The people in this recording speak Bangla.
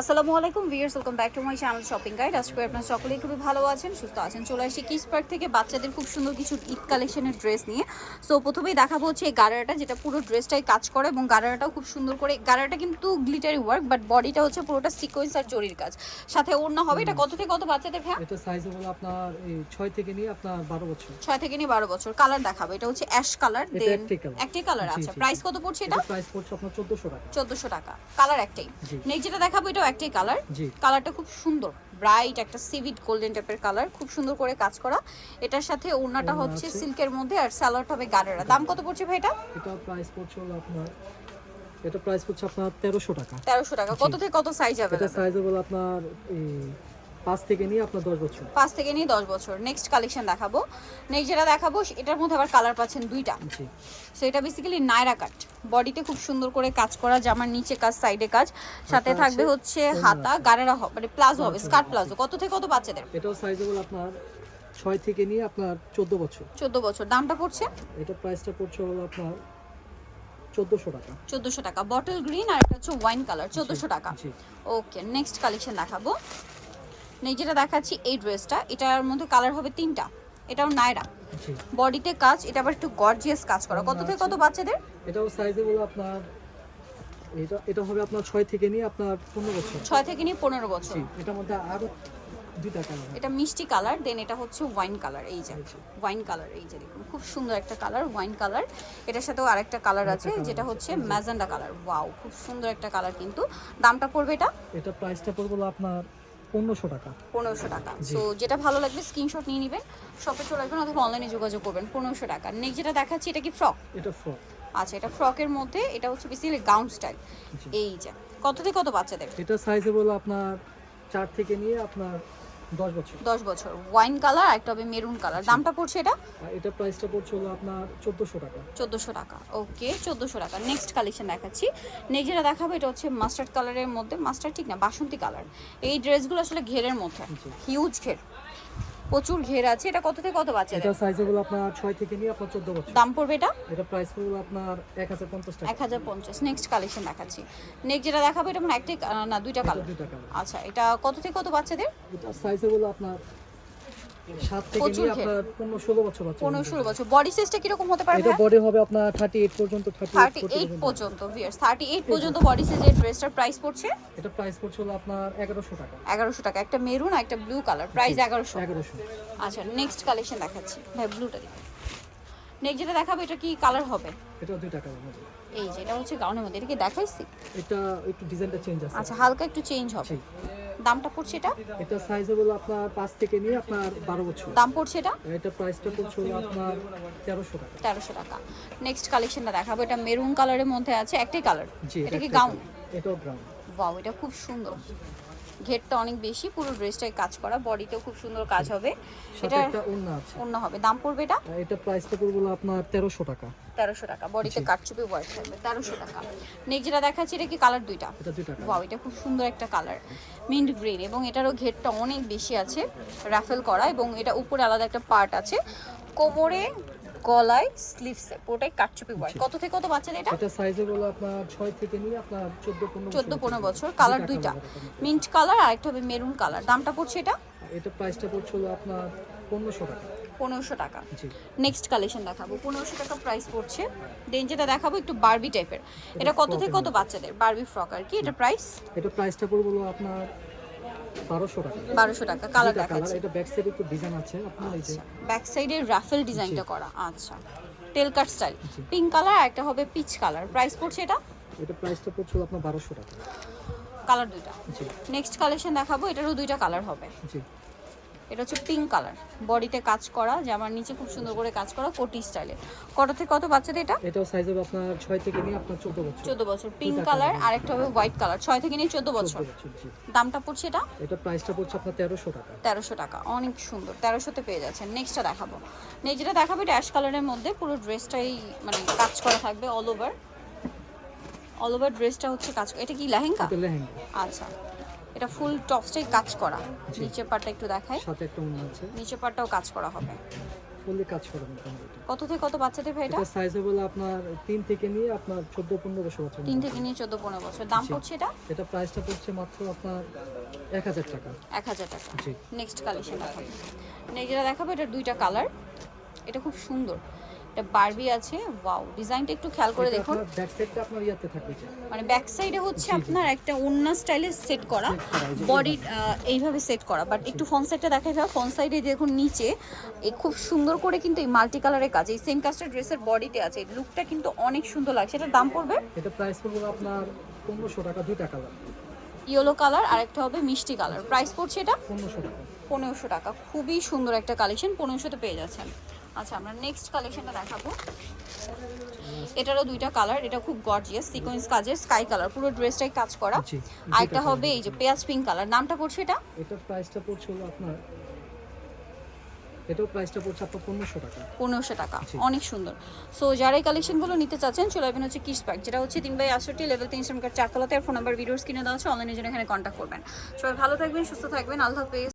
আসসালামু আলাইকুম viewers welcome back to my channel shopping guide. আজকে আপনারা সকলেই খুবই ভালো আছেন সুস্থ আছেন। চলে আসি কিস পার্ক থেকে বাচ্চাদের খুব সুন্দর কিছু ঈদ কালেকশনের ড্রেস নিয়ে। সো প্রথমেই দেখাবো হচ্ছে এই গারারাটা যেটা পুরো ড্রেসটাই কাজ করে এবং গারারাটাও খুব সুন্দর করে গারারাটা কিন্তু গ্লিটারি ওয়ার্ক বাট বডিটা হচ্ছে পুরোটা সিকোয়েন্স আর জরির কাজ। সাথে ওড়না হবে এটা কত থেকে কত বাচ্চাদের ভ্যা এটা সাইজ হলো আপনার এই ছয় থেকে নিয়ে আপনার বারো বছর। ছয় থেকে নিয়ে বারো বছর। কালার দেখাবো এটা হচ্ছে অ্যাশ কালার দেন একটাই একটি কালার আচ্ছা। প্রাইস কত পড়ছে এটা প্রাইস পড়ছে আপনার চোদ্দোশো টাকা। চোদ্দোশো টাকা। কালার একটাই। নেক্সট যেটা দেখাবো এটাও একটাই কালার কালারটা খুব সুন্দর ব্রাইট একটা সিভিড গোল্ডেন টাইপের কালার খুব সুন্দর করে কাজ করা। এটার সাথে ওড়নাটা হচ্ছে সিল্কের মধ্যে আর স্যালোয়ারটা হবে গাড়েরা দাম কত পড়ছে ভাই এটা? প্রাইস পড়ছে আপনার এটা প্রাইস পড়ছে আপনার 1300 টাকা। 1300 টাকা। কত থেকে কত সাইজ হবে? এটা সাইজ হবে আপনার এই পাঁচ থেকে নিয়ে আপনার দশ বছর। পাঁচ থেকে নিয়ে দশ বছর। নেক্সট কালেকশন দেখাবো। নেক্সট যেটা দেখাবো এটার মধ্যে আবার কালার পাচ্ছেন দুইটা। সো এটা বেসিক্যালি নায়রা কাট বডিতে খুব সুন্দর করে কাজ করা জামার নিচে কাজ সাইডে কাজ। সাথে থাকবে হচ্ছে হাতা। গাড়েরা মানে প্লাজো হবে স্কার্ট। প্লাজো। কত থেকে কত বাচ্চাদের? এটাও সাইজ হলো আপনার ছয় থেকে নিয়ে আপনার চোদ্দ বছর। চোদ্দ বছর। দামটা পড়ছে? এটা প্রাইসটা পড়ছে হলো আপনার চোদ্দোশো টাকা। চোদ্দোশো টাকা। বটল গ্রিন আর একটা হচ্ছে ওয়াইন কালার চোদ্দোশো টাকা। ওকে নেক্সট কালেকশন দেখাবো। নেক্সট যেটা দেখাচ্ছি এই ড্রেসটা এটার মধ্যে কালার হবে তিনটা। এটাও নায়রা। বডিতে কাজ এটা আবার একটু গর্জিয়াস কাজ করা। কত থেকে কত বাচ্চাদের? এটাও সাইজ হলো আপনার এটা এটা হবে আপনার ছয় থেকে নিয়ে আপনার পনেরো বছর। ছয় থেকে নিয়ে পনেরো বছর। জি এটার মধ্যে আরও দুইটা কালার এটা মিষ্টি কালার দেন এটা হচ্ছে ওয়াইন কালার এই যে। ওয়াইন কালার এই যে দেখুন খুব সুন্দর একটা কালার ওয়াইন কালার এটার সাথেও আরেকটা কালার আছে যেটা হচ্ছে ম্যাজেন্ডা কালার ওয়াও খুব সুন্দর একটা কালার কিন্তু। দামটা পড়বে এটা? এটা প্রাইসটা পড়বে আপনার পনেরোশো টাকা। পনেরোশো টাকা। সো যেটা ভালো লাগবে স্ক্রিনশট নিয়ে নেবেন। শপে চলে আসবেন অথবা অনলাইনে যোগাযোগ করবেন। পনেরোশো টাকা। নেক্সট যেটা দেখাচ্ছি এটা কি ফ্রক এটা ফ্রক আচ্ছা এটা ফ্রকের মধ্যে এটা হচ্ছে বেসিক্যালি গাউন স্টাইল এই যে কত থেকে কত বাচ্চাদের? এটা সাইজে হলো আপনার চার থেকে নিয়ে আপনার দশ বছর। দশ বছর। ওয়াইন কালার একটা হবে মেরুন কালার দামটা পড়ছে এটা? এটা প্রাইসটা পড়ছে হলো আপনার চোদ্দোশো টাকা। চোদ্দোশো টাকা। ওকে চোদ্দোশো টাকা। নেক্সট কালেকশন দেখাচ্ছি। নেক্সট যেটা দেখাবো এটা হচ্ছে মাস্টার্ড কালারের মধ্যে মাস্টার্ড ঠিক না বাসন্তী কালার এই ড্রেসগুলো আসলে ঘেরের মধ্যে। হিউজ ঘের। প্রচুর ঘের আছে। এটা কত থেকে কত বাচ্চা এটা সাইজ হলো আপনার 6 থেকে নিয়ে আপনার চোদ্দ বছর। দাম পড়বে এটা? এটা প্রাইস হলো আপনার এক হাজার পঞ্চাশ টাকা। এক হাজার পঞ্চাশ। নেক্সট কালেকশন দেখাচ্ছি। নেক্সট যেটা দেখাবো এটা মানে একটা না দুইটা কালার দুইটা কালার আচ্ছা এটা কত থেকে কত বাচ্চাদের? এটা সাইজ হলো আপনার সাত থেকে নিয়ে আপনার পনেরো ষোলো বছর বাচ্চা বডি সাইজটা কীরকম হতে পারে এটা বডি হবে আপনার পর্যন্ত থার্টি থার্টি এইট পর্যন্ত। ভিয়ার্স থার্টি পর্যন্ত বডি সাইজের ড্রেসটার প্রাইস পড়ছে? এটা প্রাইস পড়ছে হলো আপনার টাকা। একটা মেরুন আর একটা ব্লু কালার প্রাইস এগারোশো। এগারোশো। আচ্ছা নেক্সট কালেকশন দেখাচ্ছি। ভাই ব্লুটা নেক্সট যেটা দেখাবো এটা কি কালার হবে? এটা দুইটা কালার মধ্যে। এই যে এটা হচ্ছে গাউনের মধ্যে। এটা কি দেখাইছি? এটা একটু ডিজাইনটা চেঞ্জ আছে। আচ্ছা হালকা একটু চেঞ্জ হবে। দামটা পড়ছে এটা? এটা সাইজ হলো আপনার পাঁচ থেকে নিয়ে আপনার বারো বছর। দাম পড়ছে এটা? এটা প্রাইসটা পড়ছে আপনার তেরোশো টাকা। তেরোশো টাকা। নেক্সট কালেকশনটা দেখাবো। এটা মেরুন কালারের মধ্যে আছে একটাই কালার এটা কি গাউন। এটাও ব্রাউন ওয়াও এটা খুব সুন্দর। ঘেরটা অনেক বেশি পুরো ড্রেসটাই কাজ করা বডিতেও খুব সুন্দর কাজ হবে। সাথে এটা একটা অন্য হবে। দাম পড়বে এটা? এটা প্রাইসটা পড়বে আপনার তেরোশো টাকা। তেরোশো টাকা। বডিতে কাটচুপি ওয়ার্ক থাকবে তেরোশো টাকা। নেক্সট যেটা দেখাচ্ছি এটা কি কালার দুইটা? ওয়াও এটা খুব সুন্দর একটা কালার মিন্ট গ্রিন এবং এটারও ঘেরটা অনেক বেশি আছে রাফেল করা এবং এটা উপরে আলাদা একটা পার্ট আছে। কোমরে গলায় স্লিভসে পুরোটাই কাটচুপি ওয়ার্ক কত থেকে কত বাচ্চাদের এটা? এটা সাইজ হলো আপনার ছয় থেকে নিয়ে আপনার চোদ্দ পনেরো চোদ্দ বছর পনেরো পর্যন্ত। বছর। কালার দুইটা। মিন্ট কালার আর একটা হবে মেরুন কালার দামটা পড়ছে এটা? এটা প্রাইসটা পড়ছে হলো আপনার পনেরোশো টাকা। পনেরোশো টাকা। জি। নেক্সট কালেকশন দেখাবো। পনেরোশো টাকা প্রাইস পড়ছে। দেন যেটা দেখাবো একটু বারবি টাইপের এটা কত থেকে কত বাচ্চাদের? বারবি ফ্রক আর কি? এটা প্রাইস এটা প্রাইসটা পড়বে আপনার বারোশো টাকা। বারোশো টাকা। কালার দেখাচ্ছি। এটা ব্যাক সাইডে একটু ডিজাইন আছে আপনার এই যে। ব্যাক সাইডে রাফেল ডিজাইনটা করা। আচ্ছা। Tail cut style pink colour একটা হবে পিচ কালার প্রাইস পড়ছে এটা? এটা প্রাইসটা পড়ছে আপনার বারোশো টাকা। কালার দুইটা। নেক্সট কালেকশন দেখাবো। এটারও দুইটা কালার হবে। জি। এটা হচ্ছে পিঙ্ক কালার বডিতে কাজ করা জামার নিচে খুব সুন্দর করে কাজ করা কোটি স্টাইলে কত থেকে কত বাচ্চাদের এটা? এটাও সাইজ হবে আপনার ছয় থেকে নিয়ে আপনার চোদ্দ বছর। চোদ্দ বছর। পিঙ্ক কালার আর একটা হবে হোয়াইট কালার ছয় থেকে নিয়ে চোদ্দ বছর। 14 বছর দামটা পড়ছে এটা? এটা প্রাইসটা পড়ছে আপনার তেরোশো টাকা। তেরোশো টাকা অনেক সুন্দর। তেরোশোতে পেয়ে যাচ্ছেন। নেক্সটটা দেখাবো। নেক্সট যেটা দেখাবো এটা অ্যাশ কালারের মধ্যে পুরো ড্রেসটাই মানে কাজ করা থাকবে অল ওভার অল ওভার ড্রেসটা হচ্ছে কাজ এটা কি লেহেঙ্গা? এটা লেহেঙ্গা। আচ্ছা। এটা ফুল টপসটাই কাজ করা। নিচের পাটটা একটু দেখাই। সাথে একটা অন্য আছে। নিচের পাটটাও কাজ করা হবে। ফুললি কাজ করা কত থেকে কত বাচ্চাদের ভাই এটা? সাইজ হবে আপনার তিন থেকে নিয়ে আপনার চোদ্দ পনেরো বছর বছর তিন থেকে নিয়ে চোদ্দ পনেরো বছর। দাম পড়ছে এটা? এটা প্রাইসটা পড়ছে মাত্র আপনার এক হাজার টাকা। এক হাজার টাকা। জি। নেক্সট কালেকশন দেখাবো। যেটা দেখাবো এটা দুইটা কালার এটা খুব সুন্দর। এটা বারবি আছে। ওয়াও ডিজাইনটা একটু খেয়াল করে দেখুন। ব্যাক সাইডটা আপনার ইয়াতে থাকবে মানে ব্যাক সাইডে হচ্ছে। আপনার একটা ওন্না স্টাইলে সেট করা। বডি এইভাবে। সেট করা। বাট একটু ফ্রন্ট সাইডটা দেখাই যাবে ফ্রন্ট সাইডে দেখুন নিচে এই খুব সুন্দর করে কিন্তু এই মাল্টি কালারের কাজ। এই সেম কাজটা ড্রেসের বডিতে আছে। লুকটা কিন্তু অনেক সুন্দর লাগছে। এটার দাম পড়বে? এটা প্রাইস পড়বে আপনার পনেরোশো টাকা দুইটা কালার ইয়েলো কালার আর একটা হবে মিষ্টি কালার প্রাইস পড়ছে এটা? পনেরোশো টাকা। পনেরোশো টাকা। খুবই সুন্দর একটা কালেকশন পনেরোশোতে পেয়ে যাচ্ছেন। আচ্ছা আমরা নেক্সট কালেকশনটা দেখাবো। এটারও দুইটা কালার এটা খুব গর্জিয়াস সিকোয়েন্স কাজের স্কাই কালার পুরো ড্রেসটাই কাজ করা। আর একটা হবে এই যে পেঁয়াজ পিঙ্ক কালার নামটা পড়ছে এটা? এটার প্রাইসটা পড়ছে হলো আপনার এটাও প্রাইসটা পড়ছে আপনার পনেরোশো টাকা। পনেরোশো টাকা অনেক সুন্দর। সো যারা এই কালেকশনগুলো নিতে চাচ্ছেন চলে আসবেন হচ্ছে কিস পার্ক যেটা হচ্ছে তিন বাই আটষট্টি লেভেল তিন শ্রমিকার চারতলাতে আর ফোন নাম্বার ভিডিওস কিনে দেওয়া হচ্ছে অনলাইনে জন্য এখানে কন্ট্যাক্ট করবেন। সবাই ভালো থাকবেন সুস্থ থাকবেন আল্লাহ হাফেজ।